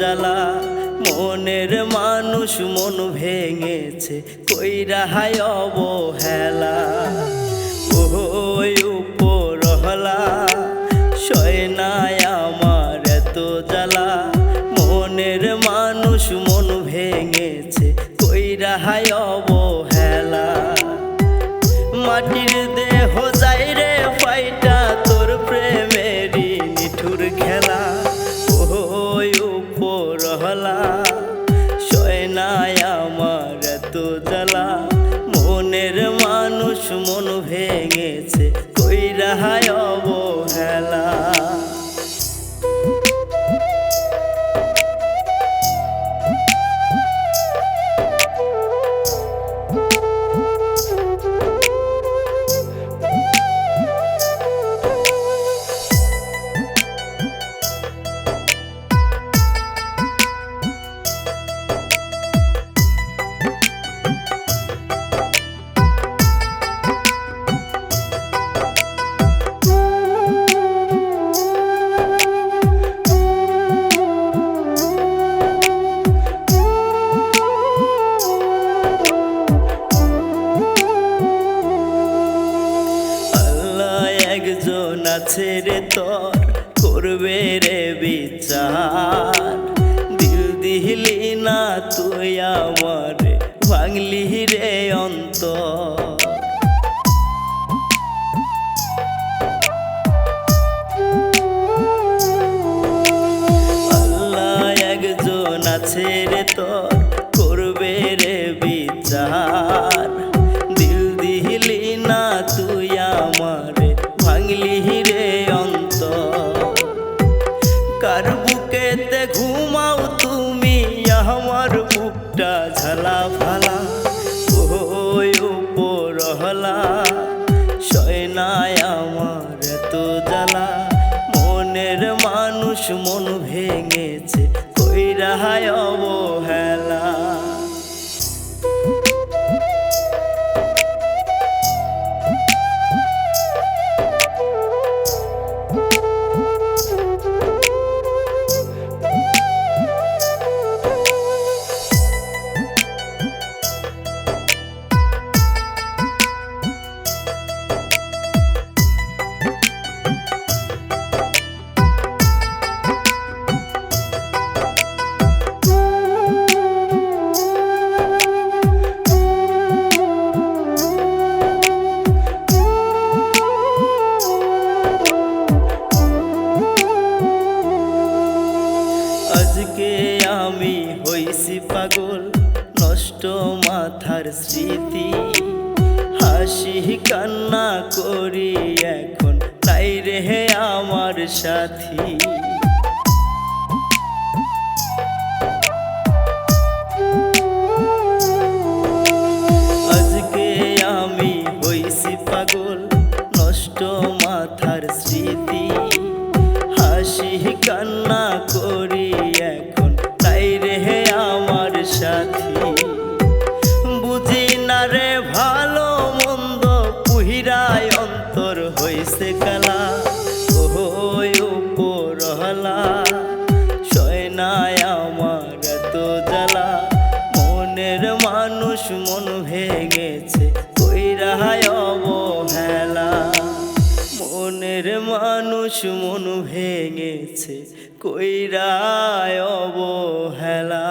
জ্বালা। মনের মানুষ মন ভেঙেছে কইরা হায় অবহেলা। ওই উপরহলা সয়নায় আমার এত জ্বালা। মনের মানুষ মন ভেঙেছে কইরা হায় অবহেলা। মাটির দেহ যাই রে ফাইটা তোর প্রেমেরই নিঠুর খেলা। মানুষ মন ভেঙেছে কইরা রাহায় অবহেলা আছে রে তোর, করবে রে বিচার। দিল দিলি না তুই আমার, ভাঙলি রে আল্লাহ আছে রে তোর, করবে রে বিচার। কার বুকেতে ঘুমাও তুমি আমার বুকটা ঝালা ফালা ওই উপরহলা সয়নায় আমার এত জ্বালা মনের মানুষ মন ভেঙেছে কই হায় অবহেলা হইছি পাগল, নষ্ট মাথার স্মৃতি। হাসি কান্না করি এখন তাই রে আমার সাথী। আজকে আমি হইছি পাগল, নষ্ট মাথার স্মৃতি। হাসি কান্না করি হইছে কালা ওই উপরহলা সয়নায় আমার এত জ্বালা মনের মানুষ মন ভেঙেছে কইরায় অবহেলা। মনের মানুষ মন ভেঙেছে কইরায় অবহেলা।